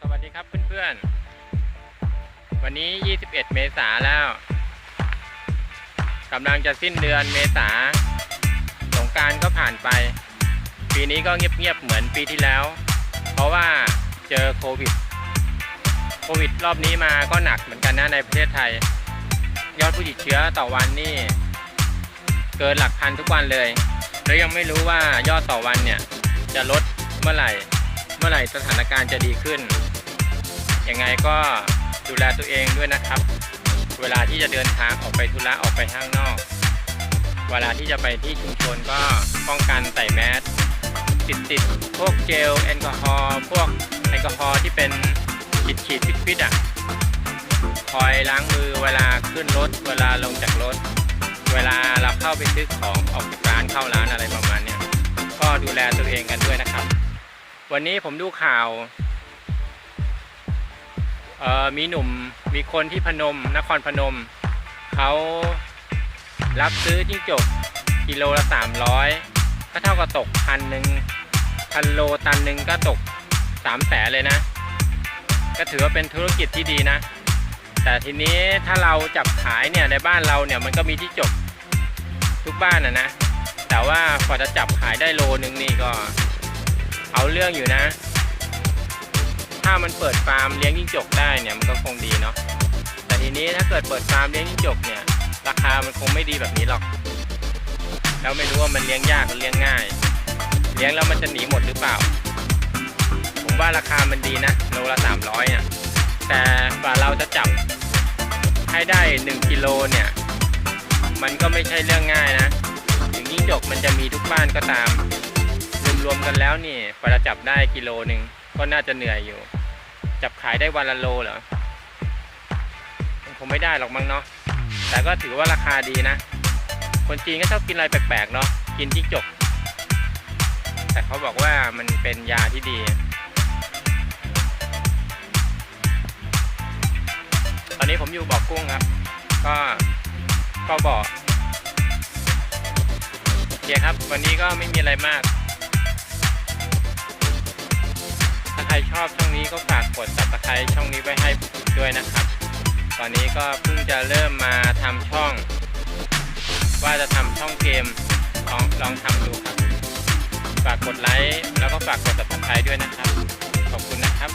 สวัสดีครับเพื่อนๆ วันนี้ 21 เมษาแล้วกำลังจะสิ้นเดือนเมษาสงการก็ผ่านไป ปีนี้ก็เงียบๆ เหมือนปีที่แล้ว เพราะว่าเจอโควิด โควิดรอบนี้มาก็หนักเหมือนกันนะในประเทศไทย ยอดผู้ติดเชื้อต่อวันนี่เกินหลักพันทุกวันเลย แล้วยังไม่รู้ว่ายอดต่อวันเนี่ยจะลดเมื่อไหร่ มื่อไหร่สถานการณ์จะดีขึ้น ยังไงก็ดูแลตัวเองด้วยนะครับ เวลาที่จะเดินทางออกไปธุระออกไปข้างนอก เวลาที่จะไปที่ชุมชนก็ป้องกันใส่แมสติดติดพวกเจลแอลกอฮอล์พวกแอลกอฮอล์ที่เป็นฉีดฉีดฟิตฟิตๆอะคอยล้างมือเวลาขึ้นรถ เวลาลงจากรถ เวลาเราเข้าไปซื้อของออกจากร้านเข้าร้านอะไรประมาณเนี้ยก็ดูแลตัวเองกันด้วยนะครับ วันนี้ผมดูข่าวมีหนุ่มมีคนที่พนม นครพนม เขารับซื้อจิ้งจกกิโลละสามร้อยก็เท่ากับตกพันหนึ่งพันโลตันหนึ่งก็ตกสามแสนเลยนะ ก็ถือว่าเป็นธุรกิจที่ดีนะ แต่ทีนี้ถ้าเราจับขายเนี่ยในบ้านเราเนี่ยมันก็มีที่จบทุกบ้านนะนะ แต่ว่ากว่าจะจับขายได้โลนึงนี่ก็ เอาเรื่องอยู่นะ ถ้ามันเปิดฟาร์มเลี้ยงจิ้งจกได้เนี่ยมันก็คงดีเนาะ แต่ทีนี้ถ้าเกิดเปิดฟาร์มเลี้ยงจิ้งจกเนี่ย ราคามันคงไม่ดีแบบนี้หรอก แล้วไม่รู้ว่ามันเลี้ยงยากหรือเลี้ยงง่าย เลี้ยงแล้วมันจะหนีหมดหรือเปล่า ผมว่าราคามันดีนะโลละสามร้อยเนี่ยแต่กว่าเราจะจับให้ได้หนึ่งกิโลเนี่ย มันก็ไม่ใช่เรื่องง่ายนะ ถึงจิ้งจกมันจะมีทุกบ้านก็ตาม รวมๆกันแล้วนี่กว่าจะจับได้กิโลหนึ่งก็น่าจะเหนื่อยอยู่ จับขายได้วันละโลเหรอมันคงไม่ได้หรอกมั้งเนาะแต่ก็ถือว่าราคาดีนะ คนจีนก็ชอบกินอะไรแปลกๆเนาะกินจิ้งจก แต่เขาบอกว่ามันเป็นยาที่ดี ตอนนี้ผมอยู่บ่อกุ้งครับ ก็ก็บ่อโอเคครับ วันนี้ก็ไม่มีอะไรมาก อบช่องนี้ก็ฝากกด subscribe ช่องนี้ไว้ให้ผมด้วยนะครับ ตอนนี้ก็เพิ่งจะเริ่มมาทำช่อง ว่าจะทำช่องเกมลองลองทำดูครับ ฝากกดไลค์แล้วก็ฝากกด subscribe ด้วยนะครับ ขอบคุณนะครับ